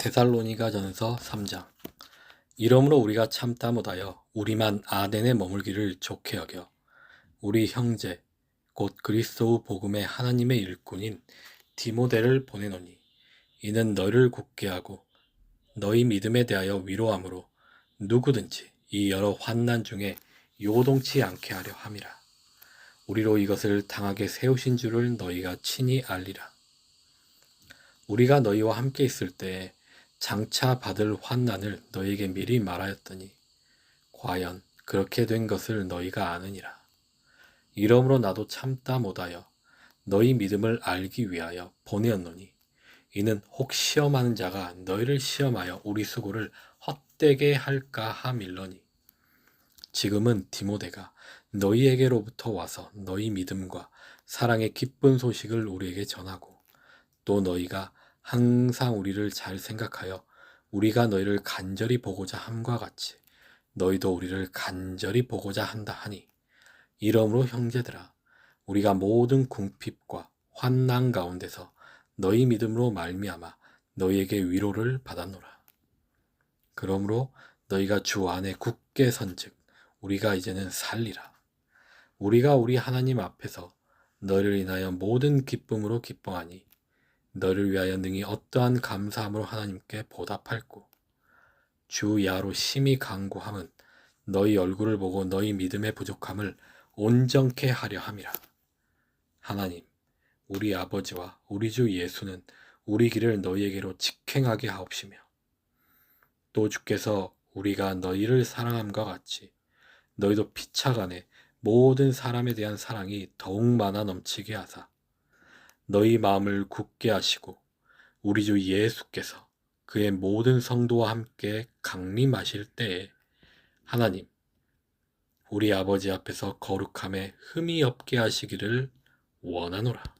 데살로니가 전서 3장. 이러므로 우리가 참다 못하여 우리만 아덴에 머물기를 좋게 여겨. 우리 형제 곧 그리스도 복음의 하나님의 일꾼인 디모데를 보내노니 이는 너를 굳게 하고 너희 믿음에 대하여 위로함으로 누구든지 이 여러 환난 중에 요동치 않게 하려 함이라. 우리로 이것을 당하게 세우신 줄을 너희가 친히 알리라. 우리가 너희와 함께 있을 때에 장차 받을 환난을 너희에게 미리 말하였더니 과연 그렇게 된 것을 너희가 아느니라. 이러므로 나도 참다 못하여 너희 믿음을 알기 위하여 보내었노니 이는 혹 시험하는 자가 너희를 시험하여 우리 수고를 헛되게 할까 함일러니 지금은 디모데가 너희에게로부터 와서 너희 믿음과 사랑의 기쁜 소식을 우리에게 전하고 또 너희가 항상 우리를 잘 생각하여 우리가 너희를 간절히 보고자 함과 같이 너희도 우리를 간절히 보고자 한다 하니 이러므로 형제들아 우리가 모든 궁핍과 환난 가운데서 너희 믿음으로 말미암아 너희에게 위로를 받았노라. 그러므로 너희가 주 안에 굳게 선즉 우리가 이제는 살리라. 우리가 우리 하나님 앞에서 너희를 인하여 모든 기쁨으로 기뻐하니 너를 위하여 능히 어떠한 감사함으로 하나님께 보답할꼬? 주 야로 심히 강구함은 너희 얼굴을 보고 너희 믿음의 부족함을 온전케 하려 함이라. 하나님 우리 아버지와 우리 주 예수는 우리 길을 너희에게로 직행하게 하옵시며 또 주께서 우리가 너희를 사랑함과 같이 너희도 피차간에 모든 사람에 대한 사랑이 더욱 많아 넘치게 하사 너희 마음을 굳게 하시고 우리 주 예수께서 그의 모든 성도와 함께 강림하실 때에 하나님 우리 아버지 앞에서 거룩함에 흠이 없게 하시기를 원하노라.